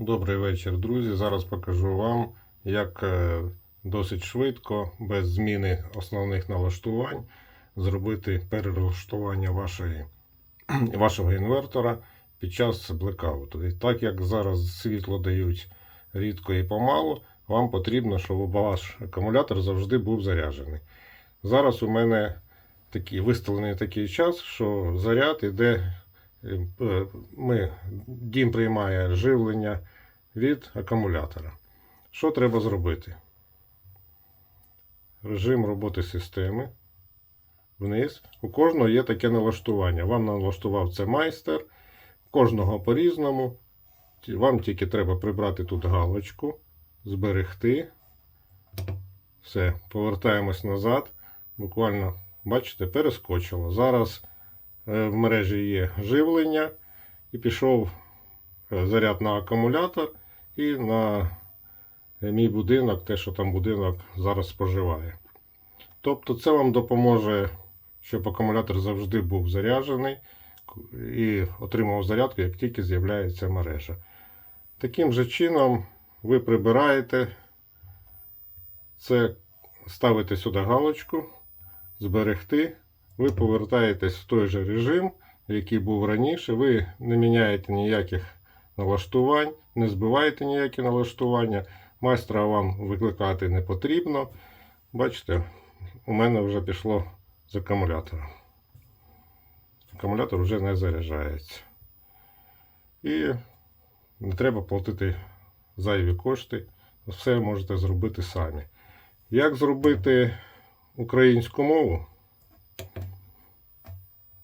Добрий вечір, друзі. Зараз покажу вам, як е, досить швидко, без зміни основних налаштувань, зробити перелаштування вашої, вашого інвертора під час блекауту. І так як зараз світло дають рідко і помалу, вам потрібно, щоб ваш акумулятор завжди був заряджений. Зараз у мене такий виставлений такий час, що заряд іде. Ми, дім приймає живлення від акумулятора. Що треба зробити? Режим роботи системи. Вниз. У кожного є таке налаштування. Вам налаштував це майстер. Кожного по-різному. Вам тільки треба прибрати тут галочку, зберегти. Все, повертаємось назад. Буквально, бачите, перескочило. Зараз в мережі є живлення і пішов е, заряд на акумулятор і на е, мій будинок, те, що там будинок зараз споживає. Тобто це вам допоможе, щоб акумулятор завжди був заряджений і отримав зарядку, як тільки з'являється мережа. Таким же чином ви прибираєте це, ставите сюди галочку, зберегти. Ви повертаєтесь в той же режим, який був раніше. Ви не міняєте ніяких налаштувань, не збиваєте ніякі налаштування. Майстра вам викликати не потрібно. Бачите, у мене вже пішло з акумулятора. Акумулятор вже не заряджається. І не треба платити зайві кошти. Все можете зробити самі. Як зробити українську мову?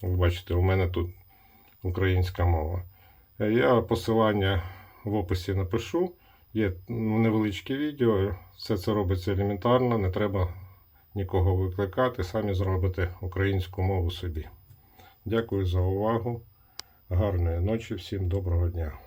Ви бачите, у мене тут українська мова. Е, Я посилання в описі напишу. Є невеличке відео. Все це робиться елементарно, не треба нікого викликати. Самі зробите українську мову собі. Дякую за увагу. Гарної ночі, всім доброго дня.